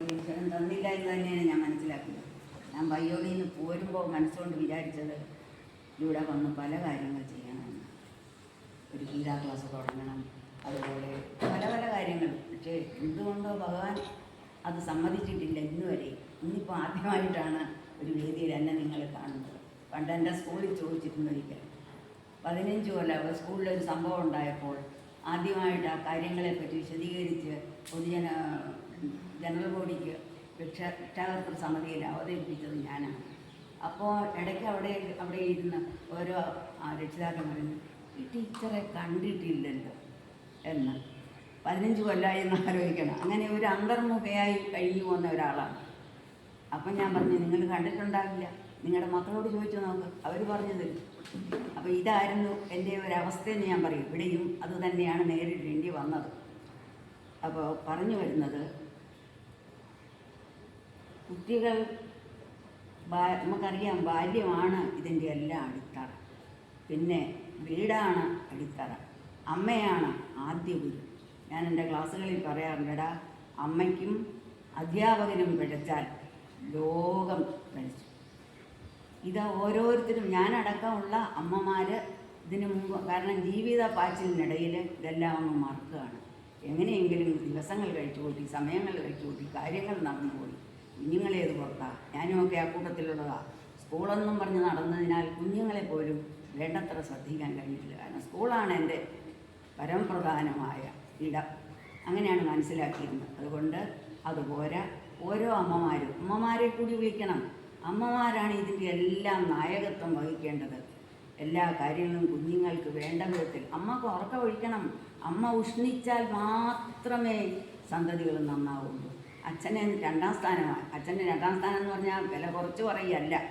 ഈശ്വരൻ തന്നില്ല എന്ന് തന്നെയാണ് ഞാൻ മനസ്സിലാക്കുന്നത്. ഞാൻ വയ്യോടിയിൽ നിന്ന് പോരുമ്പോൾ മനസ്സുകൊണ്ട് വിചാരിച്ചത് ഇവിടെ വന്ന് പല കാര്യങ്ങൾ ചെയ്യണമെന്ന് ഒരു ഗീതാ ക്ലാസ് തുടങ്ങണം. അതുപോലെ പല പല കാര്യങ്ങൾ. പക്ഷേ എന്തുകൊണ്ടോ ഭഗവാൻ അത് സമ്മതിച്ചിട്ടില്ല ഇന്ന് വരെ ഇന്നിപ്പോൾ ആദ്യമായിട്ടാണ് ഒരു വേദിയിൽ എന്നെ നിങ്ങൾ കാണുന്നത്. പണ്ട് എന്റെ സ്കൂളിൽ ചോദിച്ചിരുന്നു ഒരിക്കൽ പതിനഞ്ച് കൊല്ലം സ്കൂളിലൊരു സംഭവം ഉണ്ടായപ്പോൾ ആദ്യമായിട്ട് ആ കാര്യങ്ങളെപ്പറ്റി വിശദീകരിച്ച് പൊതുജന ജനറൽ ബോഡിക്ക് രക്ഷാകർത്തൃ സമിതിയിൽ അവതരിപ്പിച്ചത് ഞാനാണ്. അപ്പോൾ ഇടയ്ക്ക് അവിടെ അവിടെ ഇരുന്ന് ഓരോ രക്ഷിതാക്കൾ പറയുന്നു ഈ ടീച്ചറെ കണ്ടിട്ടില്ലല്ലോ എന്ന്. പതിനഞ്ച് കൊല്ലമായി എന്ന് ആലോചിക്കണം. അങ്ങനെ ഒരു അന്തർമുഖയായി കഴിഞ്ഞു പോകുന്ന ഒരാളാണ്. അപ്പം ഞാൻ പറഞ്ഞു നിങ്ങൾ കണ്ടിട്ടുണ്ടാവില്ല. നിങ്ങളുടെ മക്കളോട് ചോദിച്ചു നോക്ക്. അവർ പറഞ്ഞു തരും അപ്പോൾ ഇതായിരുന്നു എന്റെ ഒരു അവസ്ഥയെന്ന് ഞാൻ പറയും. ഇവിടെയും അത് തന്നെയാണ് നേരിടേണ്ടി വന്നത്. അപ്പോൾ പറഞ്ഞു വരുന്നത് ബാ- നമുക്കറിയാം ബാല്യമാണ് ഇതിന്റെ എല്ലാം അടിത്തറ. പിന്നെ വീടാണ് അടിത്തറ. അമ്മയാണ് ആദ്യ ഗുരു. ഞാൻ എന്റെ ക്ലാസ്സുകളിൽ പറയാറുണ്ടടാ അമ്മയ്ക്കും അധ്യാപകനും പിഴച്ചാൽ ലോകം പിഴച്ചു ഇത് ഓരോരുത്തരും ഞാനടക്കമുള്ള അമ്മമാർ ഇതിനു മുമ്പ് കാരണം ജീവിത പാച്ചിലിനിടയിൽ ഇതെല്ലാം അങ്ങ് മറക്കുകയാണ്. എങ്ങനെയെങ്കിലും ദിവസങ്ങൾ കഴിച്ചു കൂട്ടി സമയങ്ങൾ കഴിച്ചു കൂട്ടി കാര്യങ്ങൾ നടന്നുപോയി. കുഞ്ഞുങ്ങളേത് പുറത്താ ഞാനുമൊക്കെ ആ കൂട്ടത്തിലുള്ളതാ. സ്കൂളെന്നും പറഞ്ഞ് നടന്നതിനാൽ കുഞ്ഞുങ്ങളെ പോലും വേണ്ടത്ര ശ്രദ്ധിക്കാൻ കഴിഞ്ഞിട്ടില്ല. കാരണം സ്കൂളാണ് എന്റെ പരമപ്രധാനമായ ഇടം. അങ്ങനെയാണ് മനസ്സിലാക്കിയിരുന്നത്. അതുകൊണ്ട് അതുപോലെ ഓരോ അമ്മമാരും അമ്മമാരെ കൂടി വിളിക്കണം. അമ്മമാരാണ് ഇതിന്റെ എല്ലാം നായകത്വം വഹിക്കേണ്ടത്. എല്ലാ കാര്യങ്ങളും കുഞ്ഞുങ്ങൾക്ക് വേണ്ട വിധത്തിൽ. അമ്മയ്ക്ക് ഉറക്കം ഒഴിക്കണം. അമ്മ ഉഷ്ണിച്ചാൽ മാത്രമേ സന്തതികൾ നന്നാവുള്ളൂ. അച്ഛനെ രണ്ടാം സ്ഥാനമാണ്. അച്ഛന്റെ രണ്ടാം സ്ഥാനം എന്ന് പറഞ്ഞാൽ വില കുറച്ച് പറയുകയല്ല.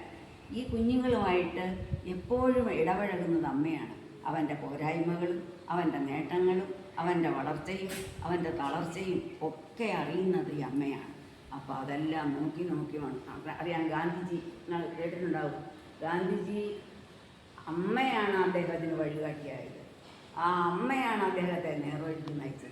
ഈ കുഞ്ഞുങ്ങളുമായിട്ട് എപ്പോഴും ഇടപഴകുന്നത് അമ്മയാണ്. അവന്റെ പോരായ്മകളും അവന്റെ നേട്ടങ്ങളും അവന്റെ വളർച്ചയും അവന്റെ തളർച്ചയും ഒക്കെ അറിയുന്നത് ഈ അമ്മയാണ്. അപ്പോൾ അതെല്ലാം നോക്കി നോക്കി വേണം അപ്പ- അറിയാം ഗാന്ധിജി നിങ്ങൾ കേട്ടിട്ടുണ്ടാവും. ഗാന്ധിജി അമ്മയാണ് അദ്ദേഹത്തിന് വഴികാട്ടിയായത്. ആ അമ്മയാണ് അദ്ദേഹത്തെ നേർവഴിക്ക് നയിച്ചത്.